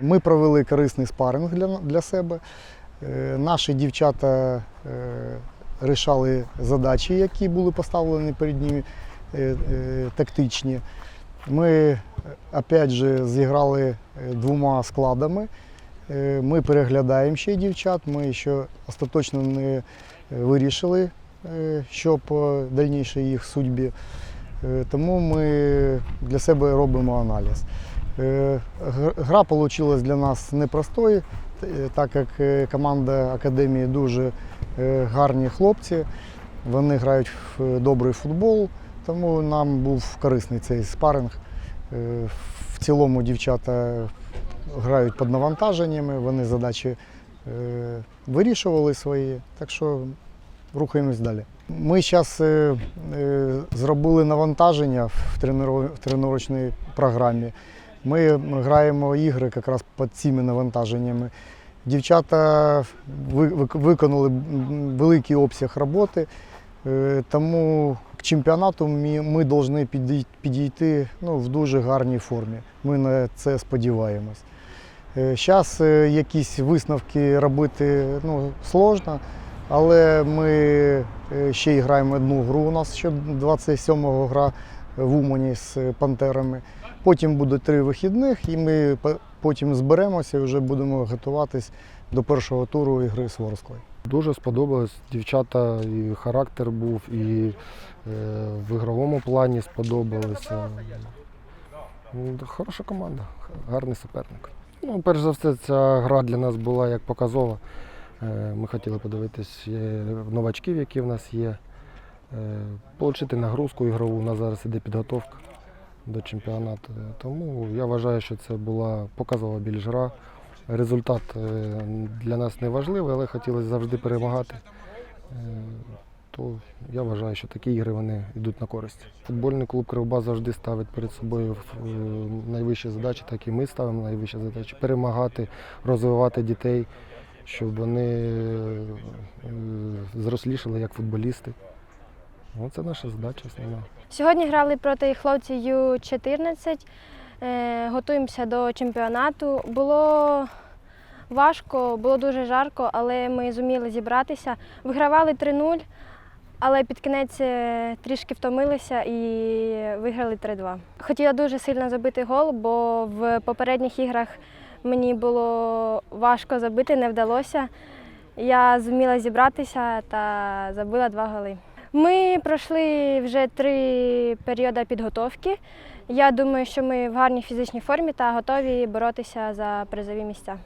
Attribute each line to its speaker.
Speaker 1: Ми провели корисний спаринг для, для себе. Е, Наші дівчата е, рішали задачі, які були поставлені перед ними е, тактичні. Ми опять же зіграли двома складами. Ми переглядаємо ще дівчат, ми ще остаточно не вирішили, що по дальнішій їх судьбі. Тому ми для себе робимо аналіз. Е, гр- Гра вийшла для нас непростою, е, так як е, команда академії дуже е, гарні хлопці. Вони грають в е, добрий футбол, тому нам був корисний цей спаринг. Е, В цілому дівчата грають під навантаженнями, вони задачі е, вирішували свої, так що рухаємось далі. Ми зараз зробили навантаження в тренувальній програмі. Ми граємо ігри якраз під цими навантаженнями. Дівчата виконали великий обсяг роботи, е, тому к чемпіонату ми, повинні підійти ну, в дуже гарній формі. Ми на це сподіваємось. Зараз якісь висновки робити ну, сложно, але ми е, ще граємо одну гру. У нас ще 27-го гра в Умані з пантерами. Потім буде три вихідних, і ми потім зберемося і вже будемо готуватись до першого туру ігри з Ворсклою.
Speaker 2: Дуже сподобалось. Дівчата і характер був, і е, в ігровому плані сподобалося. Ну, Хороша команда, гарний суперник. Ну, перш за все, ця гра для нас була як показова. Е, Ми хотіли подивитись е, новачків, які в нас є, отримати нагрузку ігрову. У нас зараз іде підготовка до чемпіонату. Тому я вважаю, що це була показова більш гра. Результат е, для нас не важливий, але хотілося завжди перемагати. Е, То я вважаю, що такі ігри вони йдуть на користь. Футбольний клуб Кривбас завжди ставить перед собою е, найвищі задачі, так і ми ставимо найвищі задачі перемагати, розвивати дітей, щоб вони е, зрослішали як футболісти. Оце наша задача основна.
Speaker 3: Сьогодні грали проти хлопців Ю-14. Е, Готуємося до чемпіонату. Було важко, було дуже жарко, але ми зуміли зібратися. Вигравали 3-0, але під кінець е, трішки втомилися і виграли 3-2. Хотіла дуже сильно забити гол, бо в попередніх іграх мені було важко забити, не вдалося. Я зуміла зібратися та забила два голи. Ми пройшли вже три періоди підготовки. Я думаю, що ми в гарній фізичній формі та готові боротися за призові місця.